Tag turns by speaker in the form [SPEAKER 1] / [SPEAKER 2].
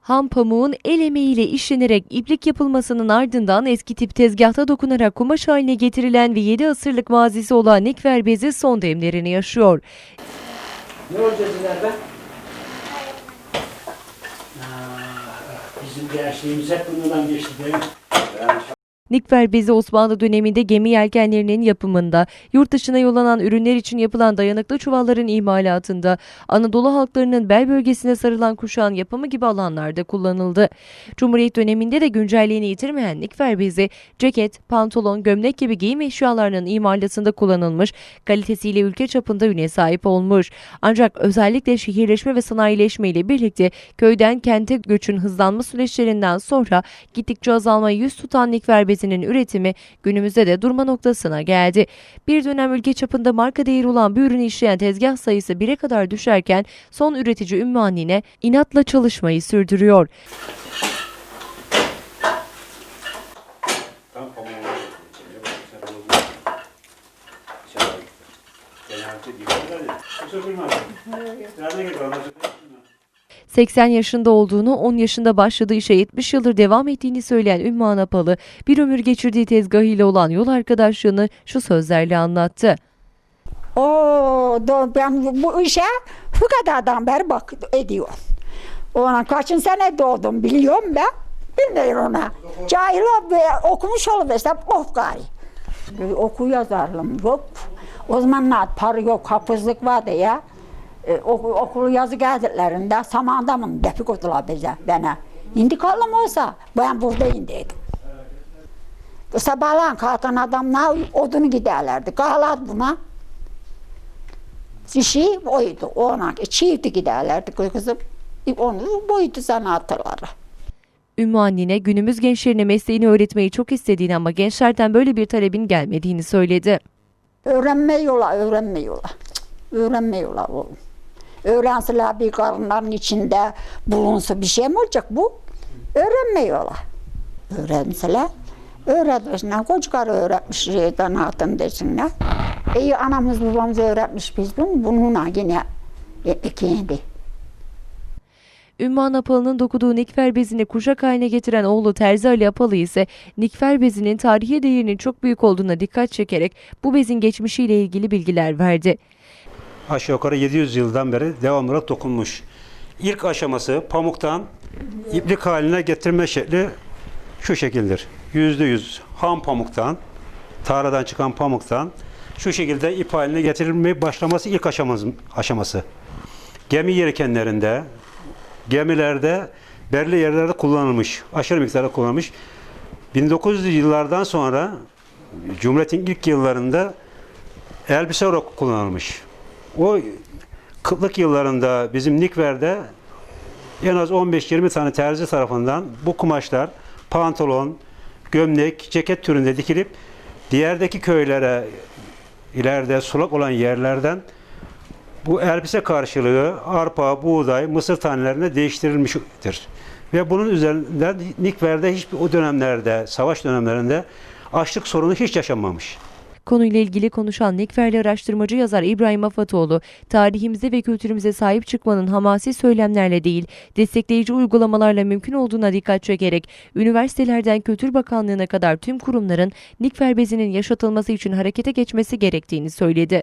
[SPEAKER 1] Ham pamuğun el emeğiyle işlenerek iplik yapılmasının ardından eski tip tezgahta dokunarak kumaş haline getirilen ve 7 asırlık mazisi olan nikfer bezi son demlerini yaşıyor.
[SPEAKER 2] Ne olacağız ileride? Bizim gençliğimiz hep bundan geçti değil mi?
[SPEAKER 1] Nikfer bezi Osmanlı döneminde gemi yelkenlerinin yapımında, yurt dışına yollanan ürünler için yapılan dayanıklı çuvalların imalatında, Anadolu halklarının bel bölgesine sarılan kuşağın yapımı gibi alanlarda kullanıldı. Cumhuriyet döneminde de güncelliğini yitirmeyen nikfer bezi, ceket, pantolon, gömlek gibi giyim eşyalarının imalatında kullanılmış, kalitesiyle ülke çapında üne sahip olmuş. Ancak özellikle şehirleşme ve sanayileşme ile birlikte köyden kente göçün hızlanma süreçlerinden sonra gittikçe azalmayı yüz tutan nikfer bezinin üretimi günümüzde de durma noktasına geldi. Bir dönem ülke çapında marka değeri olan bir ürünü işleyen tezgah sayısı 1'e kadar düşerken son üretici Ümmü Annine inatla çalışmayı sürdürüyor.
[SPEAKER 3] Tam
[SPEAKER 1] 80 yaşında olduğunu, 10 yaşında başladığı işe 70 yıldır devam ettiğini söyleyen Ümmü Anapalı, bir ömür geçirdiği tezgahıyla olan yol arkadaşlığını şu sözlerle anlattı.
[SPEAKER 4] O ben bu işe bu kadardan beri bak ediyorum. Ona kaçın sene doğdum biliyorum ben. Bilmiyorum ona. Cahil okumuş oluversem of gari. Oku yazarlım yok. O zamanlar para yok, hafızlık vardı ya. E, oku, okulu yazı gazetelerinde samanda mı defi koydular bize, bana. Şimdi kalım olsa ben burada indiydim. Sabahleyin kalkan adamlar odunu giderlerdi. Kahlat buna. İşi oydu. Ona çiğdi giderlerdi kızım. Onu buydu sanatları.
[SPEAKER 1] Ümmü Annine günümüz gençlerine mesleğini öğretmeyi çok istediğini ama gençlerden böyle bir talebin gelmediğini söyledi.
[SPEAKER 4] Öğrenmiyorlar, öğrenmiyorlar. Cık, Öğrenmiyorlar oğlum. Öğrenseler bir karınların içinde bulunsa bir şey mi olacak bu? Öğrenmiyorlar. Öğrenseler, öğretmişler. Kocakarı öğretmiş şeytan hatın desinler. İyi anamız babamız öğretmiş biz bunu. Bununla yine kendi.
[SPEAKER 1] Ümmü Anapalı'nın dokuduğu nikfer bezini kuşak haline getiren oğlu Terzi Ali Apalı ise nikfer bezinin tarihi değerinin çok büyük olduğuna dikkat çekerek bu bezin geçmişiyle ilgili bilgiler verdi.
[SPEAKER 3] Aşağı yukarı 700 yıldan beri devamlı olarak dokunmuş. İlk aşaması pamuktan iplik haline getirme şekli şu şekildir. %100 ham pamuktan, tarladan çıkan pamuktan şu şekilde ip haline getirilmeye başlaması ilk aşaması. aşaması. Gemi yelkenlerinde, gemilerde, belli yerlerde kullanılmış. Aşırı miktarda kullanılmış. 1900'lü yıllardan sonra Cumhuriyet'in ilk yıllarında elbise olarak kullanılmış. O kıtlık yıllarında bizim Nikver'de en az 15-20 tane terzi tarafından bu kumaşlar pantolon, gömlek, ceket türünde dikilip diğerdeki köylere ileride sulak olan yerlerden bu elbise karşılığı arpa, buğday, mısır tanelerine değiştirilmiştir. Ve bunun üzerinden Nikver'de hiçbir o dönemlerde, savaş dönemlerinde açlık sorunu hiç yaşanmamış.
[SPEAKER 1] Konuyla ilgili konuşan Nikferli araştırmacı yazar İbrahim Afatoğlu, tarihimize ve kültürümüze sahip çıkmanın hamasi söylemlerle değil, destekleyici uygulamalarla mümkün olduğuna dikkat çekerek, üniversitelerden Kültür Bakanlığı'na kadar tüm kurumların Nikfer bezinin yaşatılması için harekete geçmesi gerektiğini söyledi.